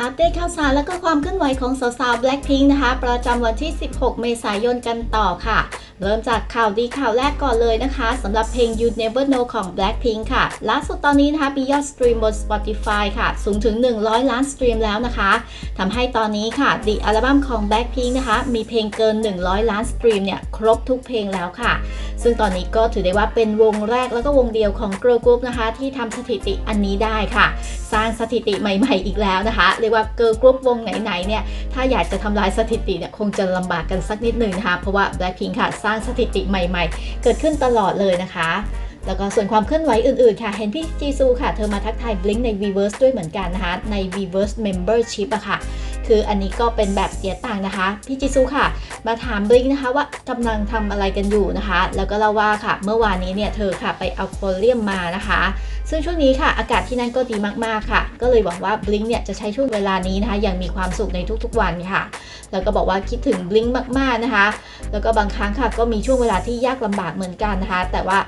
อัปเดตข่าวสารและก็ความเคลื่อนไหวของสาวๆ Blackpink นะคะ ประจำวันที่ 16 เมษายนกันต่อค่ะ เริ่มจากข่าวดีข่าวแรกก่อนเลยนะคะสำหรับเพลง You Never Know ของ Blackpink ค่ะล่าสุดตอนนี้นะคะมียอดสตรีมบน Spotify ค่ะ สูงถึง 100 ล้านสตรีมแล้วนะคะทำให้ตอนนี้ค่ะดีอัลบั้มของ Blackpink นะคะ มีเพลงเกิน 100 ล้านสตรีมเนี่ยครบทุกเพลงแล้วค่ะ ซึ่งตอนนี้ก็ถือได้ว่าเป็นวงแรกแล้วก็วงเดียวของ Girl Group นะคะ ที่ทำสถิติอันนี้ได้ค่ะ สร้างสถิติใหม่ ๆ อีกแล้วนะคะเรียกว่าเกิร์ลกรุ๊ปวงไหนๆเนี่ยถ้าอยากจะทำลายสถิติเนี่ยคงจะลำบากกันสักนิดหนึ่งนะคะ เพราะว่า Blackpink ค่ะสร้างสถิติใหม่ๆ เกิดขึ้นตลอดเลยนะคะแล้วก็ส่วนความเคลื่อนไหวอื่นๆ ค่ะ เห็นพี่จีซูค่ะ เธอมาทักทายบลิงใน Weverse ด้วยเหมือนกันนะคะ ใน Weverse Membership อะค่ะ คืออันนี้ก็เป็นแบบเสียตังค์นะคะพี่จีซูค่ะ มาถาม Blink นะคะว่ากำลังทำอะไรกันอยู่นะคะ แล้วก็เล่าว่าค่ะ เมื่อวานนี้เนี่ยเธอค่ะไปเอาโคเลียมมานะคะ ซึ่งช่วงนี้ค่ะ อากาศที่นั่นก็ดีมากๆค่ะ ก็เลยหวังว่า Blink เนี่ยจะใช้ช่วงเวลานี้นะคะอย่างมีความสุขในทุกๆวันค่ะ แล้วก็บอกว่าคิดถึง Blink มากๆนะคะ แล้วก็บางครั้งค่ะก็มีช่วงเวลาที่ยากลำบากเหมือนกันนะคะ แต่ว่า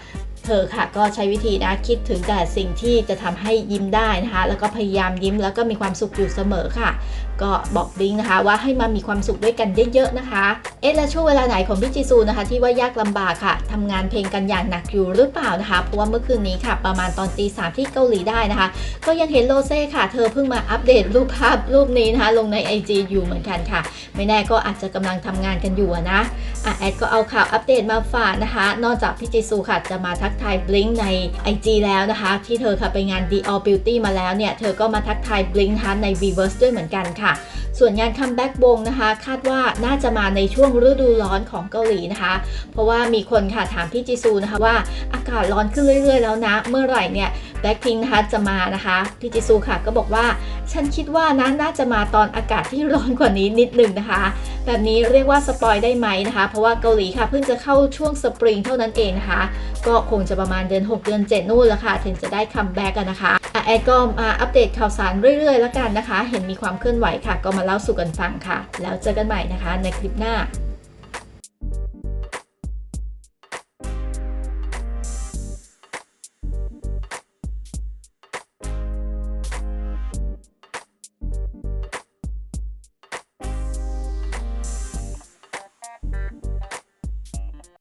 เธอค่ะก็ใช้วิธีนะคิดถึงแต่สิ่งที่จะทำให้ยิ้มได้นะคะ แล้วก็พยายามยิ้มแล้วก็มีความสุขอยู่เสมอค่ะ ก็บอกบลิงนะคะว่าให้มามีความสุขด้วยกันเยอะๆนะคะ เอ๊ะแล้วช่วงเวลาไหนของพี่จีซูนะคะ ที่ว่ายากลำบากค่ะทำงานเพลงกันอย่างหนักอยู่หรือเปล่านะคะเพราะว่าเมื่อคืนนี้ค่ะ ประมาณตอนตีสามที่เกาหลีได้นะคะ ก็ยังเห็นโลเซ่ค่ะ เธอเพิ่งมาอัปเดตรูปภาพรูปนี้นะคะ ลงใน IG อยู่เหมือนกันค่ะ ไม่แน่ก็อาจจะกำลังทำงานกันอยู่อะนะอะแอดก็เอาข่าวอัปเดตมาฝากนะคะ นอกจากพี่จีซูค่ะจะมาทักทายบลิงใน IG แล้วนะคะ ที่เธอค่ะไปงาน Dior Beauty มาแล้วเนี่ย เธอก็มาทักทายบลิงทันใน Weverse ด้วยเหมือนกันค่ะ ส่วนงานคัมแบ็กวงนะคะ คาดว่าน่าจะมาในช่วงฤดูร้อนของเกาหลีนะคะ เพราะว่ามีคนค่ะถามพี่จีซูนะคะว่าอากาศร้อนขึ้นเรื่อยๆ แล้วนะ เมื่อไหร่เนี่ยแบ็คพิงนะคะจะมานะคะพี่จีซูค่ะก็บอกว่า ฉันคิดว่านะน่าจะมาตอนอากาศที่ร้อนกว่านี้นิดหนึ่งนะคะ แบบนี้เรียกว่าสปอยได้ไหมนะคะ เพราะว่าเกาหลีค่ะเพิ่งจะเข้าช่วงสปริงเท่านั้นเองนะคะ ก็คงจะประมาณเดือน6 เดือน7นู่นแล้วค่ะ ถึงจะได้คัมแบ็กกันนะคะอะแอดก็มาอัปเดตข่าวสารเรื่อยๆแล้วกันนะคะ เห็นมีความเคลื่อนไหวค่ะก็มาเล่าสู่กันฟังค่ะ แล้วเจอกันใหม่นะคะในคลิปหน้า